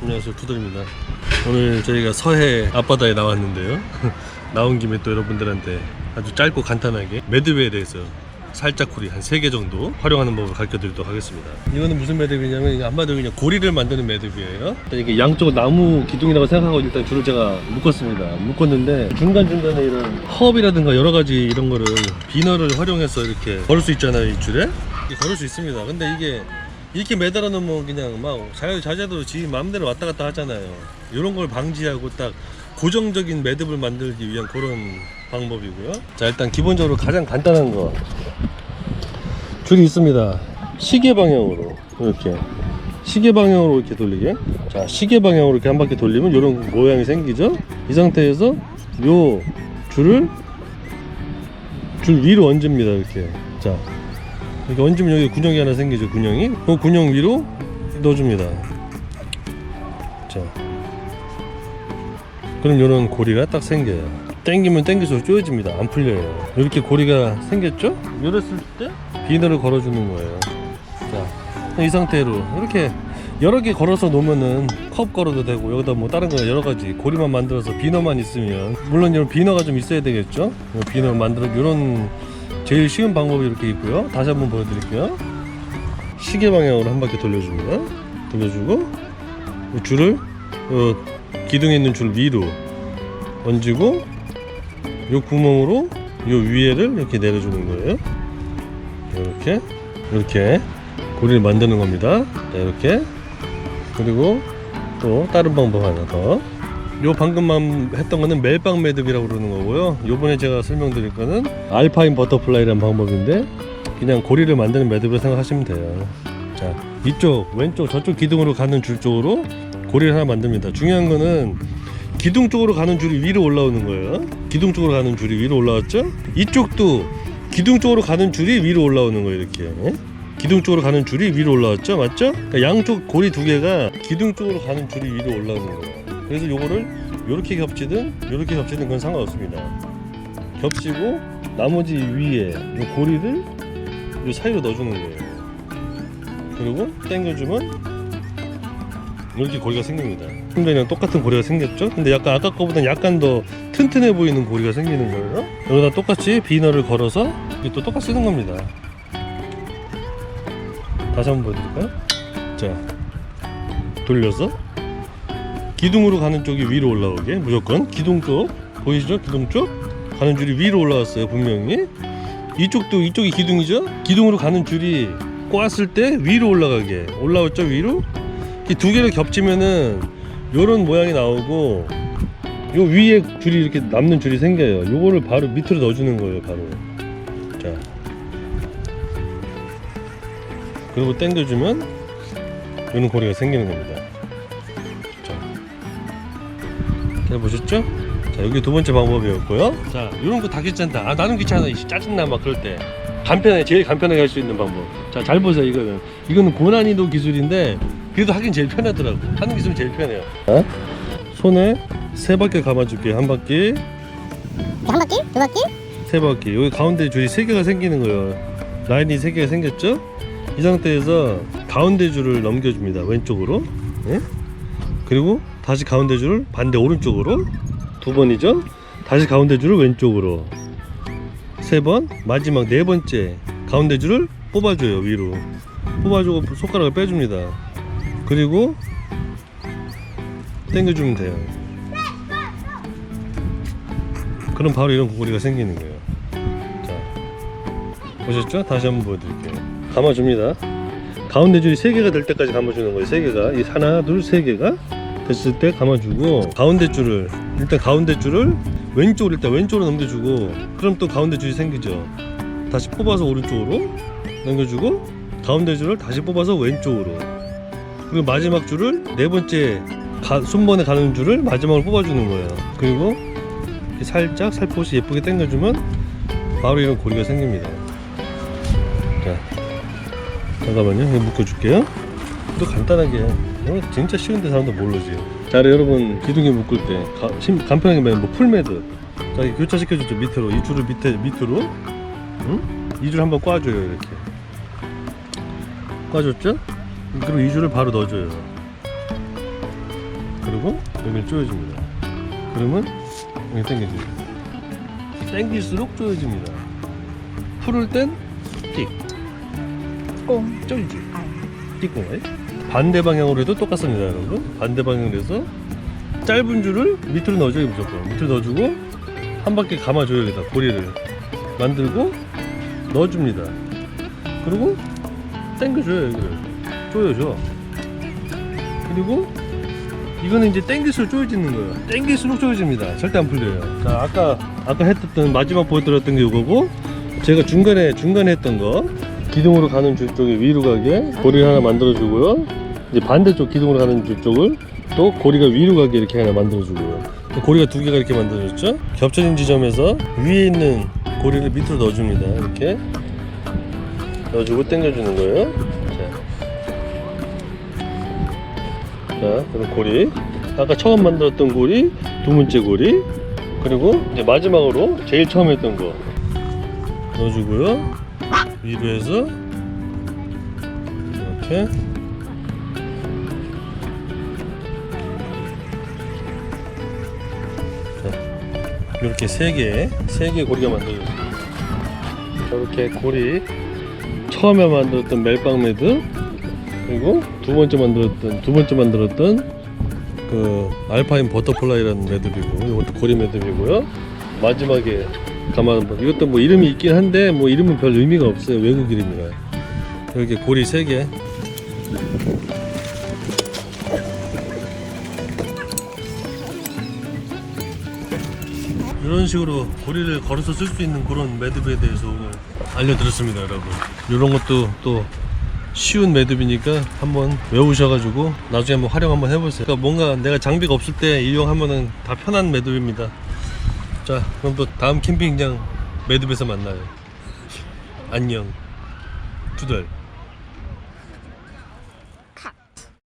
안녕하세요. 투덜입니다. 오늘 저희가 서해 앞바다에 나왔는데요. 나온 김에 또 여러분들한테 아주 짧고 간단하게 매듭에 대해서 살짝구리 한 3개 정도 활용하는 법을 가르쳐 드리도록 하겠습니다. 이거는 무슨 매듭이냐면 이게 한마디로 그냥 고리를 만드는 매듭이에요. 이게 양쪽 나무 기둥이라고 생각하고 일단 줄을 제가 묶었습니다. 묶었는데 중간중간에 이런 허업이라든가 여러 가지 이런 거를 비너를 활용해서 이렇게 걸을 수 있잖아요 이 줄에 걸을 수 있습니다. 근데 이게 이렇게 매달아 놓으면 그냥 막 자유자재로 지 마음대로 왔다 갔다 하잖아요. 이런 걸 방지하고 딱 고정적인 매듭을 만들기 위한 그런 방법이고요. 자 일단 기본적으로 가장 간단한 거 줄이 있습니다. 시계 방향으로 이렇게 시계 방향으로 이렇게 돌리게. 자 시계 방향으로 이렇게 한 바퀴 돌리면 이런 모양이 생기죠. 이 상태에서 요 줄을 줄 위로 얹습니다. 이렇게 자 이렇게 얹으면 여기 군형이 하나 생기죠 군형이? 그 군형 위로 넣어줍니다. 자. 그럼 이런 고리가 딱 생겨요. 당기면 당길수록 쪼여집니다. 안 풀려요. 이렇게 고리가 생겼죠? 이랬을 때? 비너를 걸어주는 거예요. 자 이 상태로 이렇게 여러 개 걸어서 놓으면은 컵 걸어도 되고 여기다 뭐 다른 거 여러 가지 고리만 만들어서 비너만 있으면 물론 이런 비너가 좀 있어야 되겠죠? 비너 만들어 이런 제일 쉬운 방법이 이렇게 있고요. 다시 한번 보여드릴게요. 시계 방향으로 한 바퀴 돌려줍니다. 돌려주고 이 줄을 어, 기둥에 있는 줄 위로 얹고 요 구멍으로 요 위에를 이렇게 내려주는 거예요. 이렇게 이렇게 고리를 만드는 겁니다. 자, 이렇게 그리고 또 다른 방법 하나 더. 요 방금만 했던 거는 멜빵 매듭이라고 그러는 거고요. 요번에 제가 설명드릴 거는 알파인 버터플라이라는 방법인데 그냥 고리를 만드는 매듭을 생각하시면 돼요. 자, 이쪽 왼쪽 저쪽 기둥으로 가는 줄 쪽으로 고리를 하나 만듭니다. 중요한 거는 기둥 쪽으로 가는 줄이 위로 올라오는 거예요. 기둥 쪽으로 가는 줄이 위로 올라왔죠? 이쪽도 기둥 쪽으로 가는 줄이 위로 올라오는 거예요, 이렇게. 기둥 쪽으로 가는 줄이 위로 올라왔죠? 맞죠? 그러니까 양쪽 고리 두 개가 기둥 쪽으로 가는 줄이 위로 올라오는 거예요. 그래서 요거를 이렇게 겹치든 이렇게 겹치든 그건 상관없습니다. 겹치고 나머지 위에 이 고리를 이 사이로 넣어주는 거예요. 그리고 당겨주면 이렇게 고리가 생깁니다. 좀 전이랑 똑같은 고리가 생겼죠? 근데 약간 아까 거보다 약간 더 튼튼해 보이는 고리가 생기는 거예요. 여기다 똑같이 비너를 걸어서 이게 또 똑같이 쓰는 겁니다. 다시 한번 보여드릴까요? 자, 돌려서 기둥으로 가는 쪽이 위로 올라오게 무조건. 기둥 쪽. 보이시죠? 기둥 쪽? 가는 줄이 위로 올라왔어요 분명히. 이쪽도 이쪽이 기둥이죠? 기둥으로 가는 줄이 꼬았을 때 위로 올라가게. 올라왔죠 위로? 이 두 개를 겹치면은 요런 모양이 나오고 요 위에 줄이 이렇게 남는 줄이 생겨요. 요거를 바로 밑으로 넣어주는 거예요 바로. 자. 그리고 당겨주면 요런 고리가 생기는 겁니다 잘 보셨죠? 자 여기 두 번째 방법이었고요. 자 이런 거다 괜찮다. 아 나는 귀찮아. 이씨 짜증나. 막 그럴 때. 간편해 제일 간편하게 할 수 있는 방법. 자 잘 보세요 이거는. 이거는 고난이도 기술인데 그래도 하긴 제일 편하더라고. 하는 기술이 제일 편해요. 자, 손에 세 바퀴 감아줄게요. 한 바퀴. 한 바퀴? 두 바퀴? 세 바퀴. 여기 가운데 줄이 세 개가 생기는 거예요. 라인이 세 개가 생겼죠? 이 상태에서 가운데 줄을 넘겨줍니다. 왼쪽으로. 예? 그리고 다시 가운데 줄을 반대 오른쪽으로. 두 번이죠? 다시 가운데 줄을 왼쪽으로. 세 번 마지막 네 번째 가운데 줄을 뽑아줘요 위로. 뽑아주고 손가락을 빼줍니다. 그리고 당겨주면 돼요. 그럼 바로 이런 고리가 생기는 거예요. 자 보셨죠? 다시 한번 보여드릴게요. 감아줍니다. 가운데 줄이 세 개가 될 때까지 감아주는 거예요 세 개가. 이 하나 둘세 개가 됐을 때 감아주고 가운데 줄을 일단 가운데 줄을 왼쪽으로 일단 왼쪽으로 넘겨주고 그럼 또 가운데 줄이 생기죠. 다시 뽑아서 오른쪽으로 넘겨주고 가운데 줄을 다시 뽑아서 왼쪽으로. 그리고 마지막 줄을 네 번째 가, 순번에 가는 줄을 마지막으로 뽑아주는 거예요. 그리고 살짝 살포시 예쁘게 당겨주면 바로 이런 고리가 생깁니다. 자 잠깐만요. 묶어줄게요 또 간단하게 이거 진짜 쉬운데 사람들 모르지 자 여러분 기둥에 묶을 때 가, 심, 간편하게 말하면 뭐 풀매듭 자 교차시켜주죠 밑으로 이 줄을 밑에 밑으로 응? 이줄 한번 꽈줘요 이렇게 꽈줬죠? 그리고 이 줄을 바로 넣어줘요 그리고 여기를 조여줍니다. 그러면 여기 당겨줍니다. 당길수록 조여집니다. 풀을 땐 띡, 꽁. 쫄지. 띡꽁 반대 방향으로 해도 똑같습니다, 여러분. 반대 방향으로 해서 짧은 줄을 밑으로 넣어줘요, 무조건. 밑으로 넣어주고 한 바퀴 감아줘요, 여기다 고리를 만들고 넣어줍니다. 그리고 당겨줘요, 여기를. 조여줘. 그리고 이거는 이제 땡길수록 조여지는 거예요. 땡길수록 조여집니다. 절대 안 풀려요. 자, 아까 아까 했던 마지막 보여드렸던 게 이거고 제가 중간에 중간에 했던 거 기둥으로 가는 줄 쪽에 위로 가게 고리를 하나 만들어 주고요. 이제 반대쪽 기둥으로 가는 줄 쪽을 또 고리가 위로 가게 이렇게 하나 만들어 주고요. 고리가 두 개가 이렇게 만들어졌죠. 겹쳐진 지점에서 위에 있는 고리를 밑으로 넣어줍니다. 이렇게 넣어주고 당겨주는 거예요. 자, 자, 그럼 고리. 아까 처음 만들었던 고리, 두 번째 고리, 그리고 이제 마지막으로 제일 처음 했던 거 넣어주고요. 위로 해서 이렇게. 자, 이렇게 세 개, 세 개 고리가 만들어졌습니다. 이렇게 고리. 처음에 만들었던 멜빵 매드 그리고 두 번째 만들었던 두 번째 만들었던 그 알파인 버터플라이라는 매듭이고 이것도 고리 매듭이고요 마지막에 가만 뭐 이것도 뭐 이름이 있긴 한데 뭐 이름은 별 의미가 없어요. 외국 이름이라. 이렇게 고리 3개. 이런 식으로 고리를 걸어서 쓸 수 있는 그런 매듭에 대해서 오늘 알려드렸습니다 여러분. 이런 것도 또 쉬운 매듭이니까 한번 외우셔가지고 나중에 한번 활용 한번 해보세요. 그러니까 뭔가 내가 장비가 없을 때 이용하면은 다 편한 매듭입니다 자 그럼 또 다음 캠핑장 매듭에서 만나요. 안녕. 두달